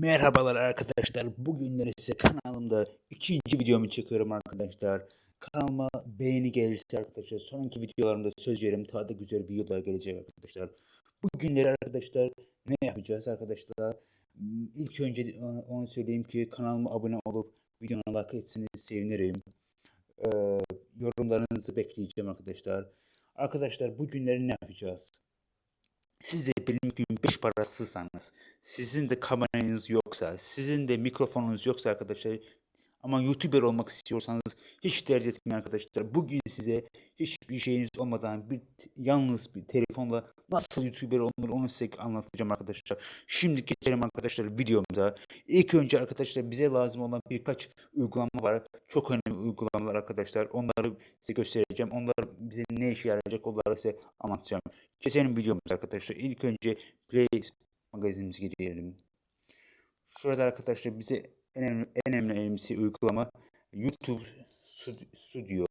Merhabalar arkadaşlar. Bugünleri size kanalımda ikinci videomu çekiyorum arkadaşlar. Kanalıma beğeni gelirse arkadaşlar sonraki videolarımda söz veririm daha da güzel videolar gelecek arkadaşlar. Bugünleri arkadaşlar ne yapacağız arkadaşlar? Hmm, İlk önce onu söyleyeyim ki kanalıma abone olup videoma like etseniz sevinirim. Ee, yorumlarınızı bekleyeceğim arkadaşlar. Arkadaşlar bugünleri ne yapacağız? Siz de benim gibi beş parasızsanız, sizin de kameranız yoksa, sizin de mikrofonunuz yoksa arkadaşlar ama YouTuber olmak istiyorsanız hiç dert etmeyin arkadaşlar. Bugün size hiçbir şeyiniz olmadan bir yalnız bir telefonla nasıl YouTuber olunur onu size anlatacağım arkadaşlar. Şimdi geçelim arkadaşlar videomuza. İlk önce arkadaşlar bize lazım olan birkaç uygulama var. Çok önemli uygulamalar arkadaşlar. Onları size göstereceğim. Onlar bize ne işe yarayacak onları size anlatacağım. Geçelim videomuza arkadaşlar. İlk önce Play magazinimize girelim. Şurada arkadaşlar bize en önemli, en önemlisi uygulama YouTube Studio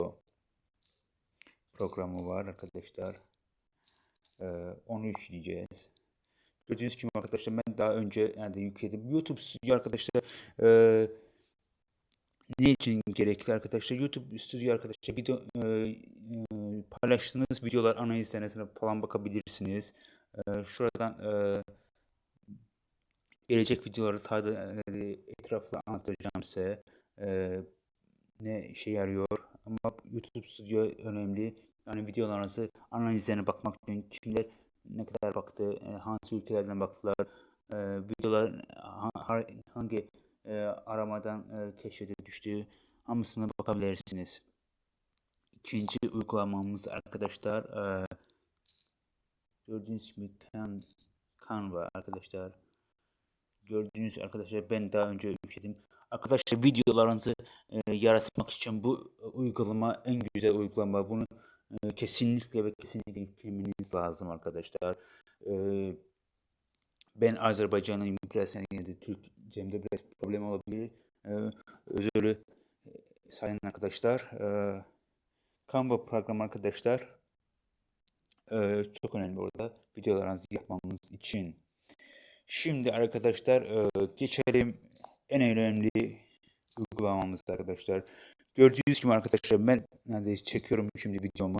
programı var arkadaşlar. Ee, onu işleyeceğiz. Gördüğünüz gibi arkadaşlar ben daha önce yani yükledim. YouTube Studio arkadaşlar e, ne için gerekli arkadaşlar? YouTube Studio arkadaşlar video e, e, paylaştığınız videolar analizlerine falan bakabilirsiniz. E, şuradan e, gelecek videoları tadı e, etraflı anlatacağım size. E, ne işe yarıyor ama YouTube Studio önemli. Yani videolarınızı analizlerine bakmak için kimler ne kadar baktı, e, hangi ülkelerden baktılar, e, videolar hangi aramadan e, keşfete düştüğü hamısına bakabilirsiniz. İkinci uygulamamız arkadaşlar e, gördüğünüz gibi Can, Canva arkadaşlar. Gördüğünüz arkadaşlar ben daha önce yükledim. Arkadaşlar videolarınızı e, yaratmak için bu uygulama en güzel uygulama. Bunu e, kesinlikle ve kesinlikle yüklemeniz lazım arkadaşlar. E, ben Azerbaycanlıyım biraz yani Türkçemde biraz problem olabilir. E, özürü sayın arkadaşlar. E, Canva program arkadaşlar. E, çok önemli orada videolarınızı yapmamız için. Şimdi arkadaşlar e, geçelim en önemli uygulamamız arkadaşlar. Gördüğünüz gibi arkadaşlar ben neredeyse çekiyorum şimdi videomu.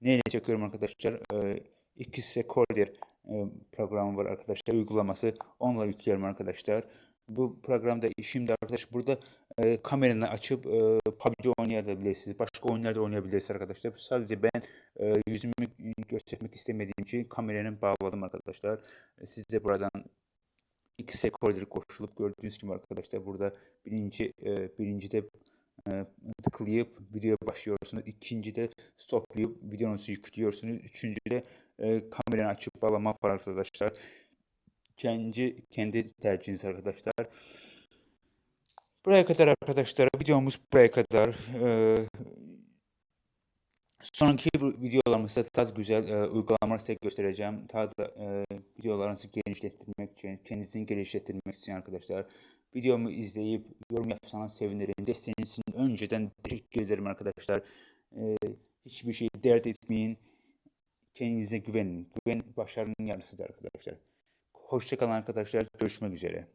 Neyle çekiyorum arkadaşlar? E, X Recorder e, programı var arkadaşlar uygulaması. Onunla yüklüyorum arkadaşlar. Bu programda şimdi arkadaş burada e, kameranı açıp e, PUBG oynayabilirsiniz. Başka oyunlar da oynayabilirsiniz arkadaşlar. Sadece ben e, yüzümü göstermek istemediğim için kameranı bağladım arkadaşlar. Siz de buradan X recorder koşulup gördüğünüz gibi arkadaşlar burada birinci e, birincide e, tıklayıp videoya başlıyorsunuz. İkincide stoplayıp videonuzu yüklüyorsunuz. Üçüncüde e, kameranı açıp bağlama var arkadaşlar. Kendi, kendi tercihiniz arkadaşlar. Buraya kadar arkadaşlar videomuz buraya kadar. Ee, sonraki videolarımızda daha güzel e, uygulamalar size göstereceğim. Da e, videolarınızı genişlettirmek için, kendinizi geliştirmek için arkadaşlar. Videomu izleyip yorum yapsanız sevinirim. Desteğiniz için önceden teşekkür ederim arkadaşlar. E, hiçbir şey dert etmeyin. Kendinize güvenin. Güven başarının yarısıdır arkadaşlar. Hoşçakalın arkadaşlar. Görüşmek üzere.